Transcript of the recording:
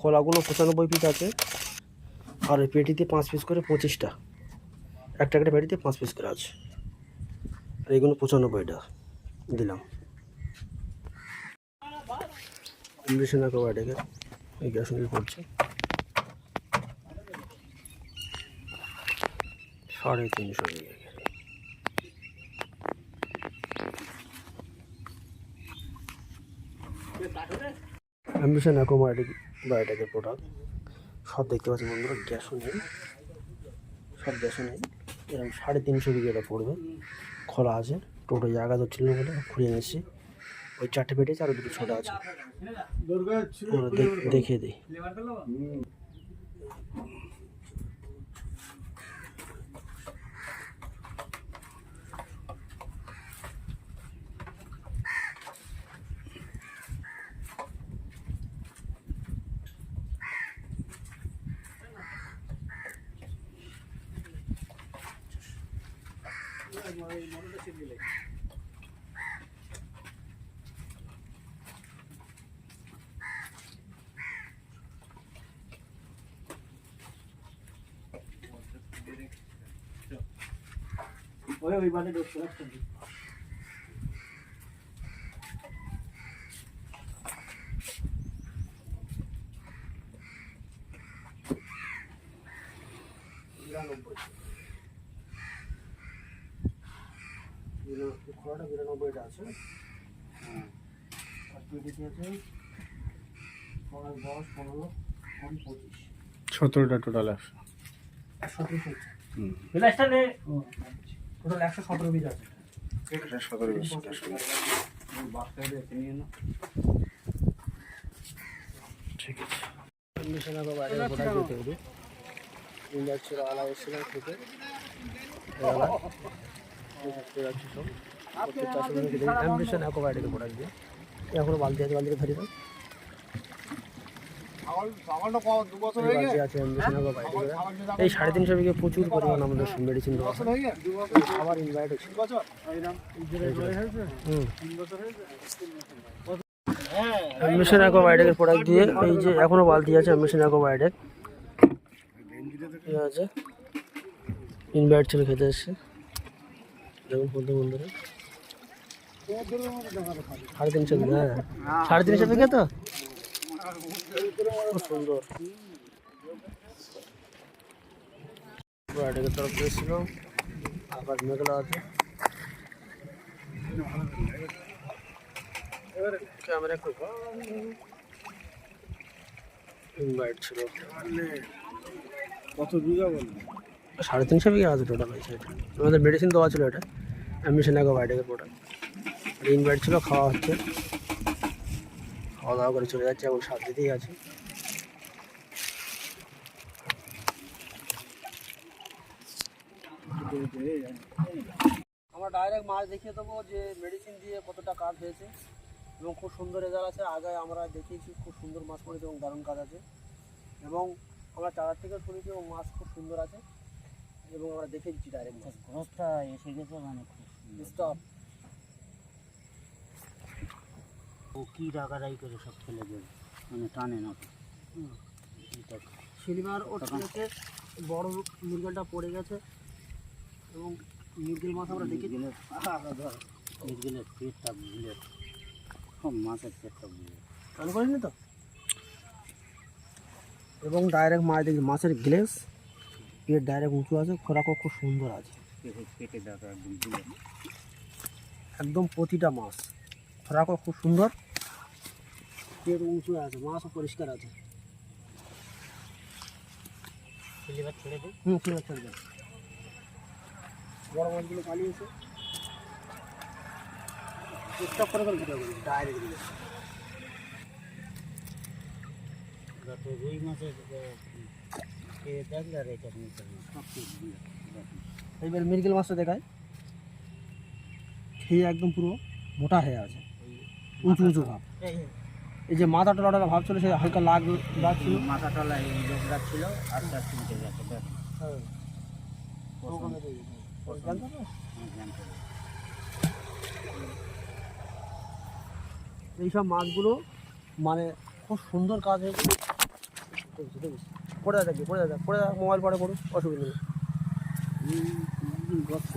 খোলাগুলো পঁচানব্বই পিস আছে আর পেটিতে পাঁচ পিস করে পঁচিশটা। একটা একটা পেটিতে পাঁচ পিস করে আছে। আর এইগুলো পঁচানব্বইটা দিলাম। পড়ছে। সাড়ে তিনশো বিঘে অ্যাম্বিশন অ্যাকোবায়োটিক বায়োটেকের প্রোডাক্ট সব দেখতে পাচ্ছি বন্ধুরা, গ্যাসও নেই। সব গ্যাসও নেই। এরকম সাড়ে তিনশো বিঘে এটা পড়বে। খোলা আছে। টোটো জায়গা তো ছিল না বলে ঘুরিয়ে নিচ্ছি ওই চারটে পেটেছে চারো দুটো ছোটো আছে। দেখিয়ে দিই। ওই ওই বাড়ি ঢুকছে বিরানব্বই বিরা- খোলাটা বিরানব্বইটা আছে। আর পেটিতে আছে দশ পনেরো কুড়ি পঁচিশ। সতেরোটা টোটাল একশো। হুম। বিলাসটা নে টোটাল একশো সতেরো বীজ আছে। সতেরো বিশ ঠিক আছে। কন্ডিশন আগে বাইরে প্রোডাক্ট দিতে হবে। ইন্ডিয়ার ছিল আলা অ্যাম্বিশন অ্যাকোবায়োটিকের প্রোডাক্ট দিয়ে এখনও বালতি আছে বালতিতে ফেরি দাও। এই বালতি আছে এই সাড়ে তিনশো বিঘে প্রচুর পরিমাণ আমাদের মেডিসিন আবার ইনভাইট হচ্ছে অ্যাকোবায়োটিকের প্রোডাক্ট দিয়ে এই যে এখনও বালতি আছে অ্যাম্বিশন অ্যাকোবায়োটিক ঠিক আছে। ইনভাইট ছিল খেতে এসছে। দেখুন বন্ধু বন্ধুরা। সাড়ে তিনশো বিঘা হ্যাঁ। সাড়ে তিনশো বিঘা তো? সুন্দর। অ্যাকোবায়োটিকের তরফ থেকে আবার মেঘলা আছে। ক্যামেরা ইনভাইট ছিল। কত বিঘা বলব সাড়ে তিনশো বিঘা আছে টোটাল আমাদের মেডিসিন দেওয়া ছিল এটা। অ্যাম্বিশন অ্যাকোবায়োটিকের প্রোডাক্ট ইনভাইট ছিল খাওয়া হচ্ছে। খাওয়া দাওয়া করে চলে যাচ্ছে এখন সাত দিতেই আছে। আমরা ডাইরেক্ট মাছ দেখিয়ে দেবো যে মেডিসিন দিয়ে কতটা কাজ হয়েছে এবং খুব সুন্দর রেজাল্ট আছে। আগে আমরা দেখিয়েছি খুব সুন্দর মাছ পড়েছে এবং দারুণ কাজ আছে। এবং আমরা চারার থেকে শুনেছি এবং মাছ খুব সুন্দর আছে। এবং আমরা দেখে দিচ্ছি ডাইরেক্ট মাছ। খরচটা এসে গেছে মানে খুব। স্টপ ও কি রাগারাই করে সব ফেলে দেবে মানে টানে না ওর থেকে বড় পড়ে গেছে এবং মৃগেল মাছ আমরা দেখেছি। মিরগেলের পেটটা বুলেট সব মাছের পেটটা বুলেট চালু করিনি তো? এবং ডাইরেক্ট মাছ দেখি মাছের গ্লেস পেট ডাইরেক্ট উঁচু আছে খোরাকও খুব সুন্দর আছে। পেটে একদম একদম প্রতিটা মাছ। খোরাকও খুব সুন্দর। পেট উঁচু আছে মাছও পরিষ্কার আছে। ছেড়ে দিই হুম ছেড়ে। বড় মাছগুলো পালিয়েছে। স্টপ করে করে ভিডিও করি ডাইরেক্ট দিকে রুই মাছের দেখলে আর এটা সব এইবার মিরগেল মাছটা দেখায় খেয়ে একদম পুরো মোটা হয়ে আছে। উঁচু উঁচু ভাব। এই যে মাথা টলাটা ভাব ছিল সে হালকা লাগ লাগছিল। মাথা টলা ছিল আস্তে আস্তে উঠে গেছে দেখ। এইসব মাছগুলো মানে খুব সুন্দর কাজ হয়েছে। পড়ে যা দেখবি পড়ে যা পড়ে মোবাইল পরে পড়ুন অসুবিধা নেই। গছ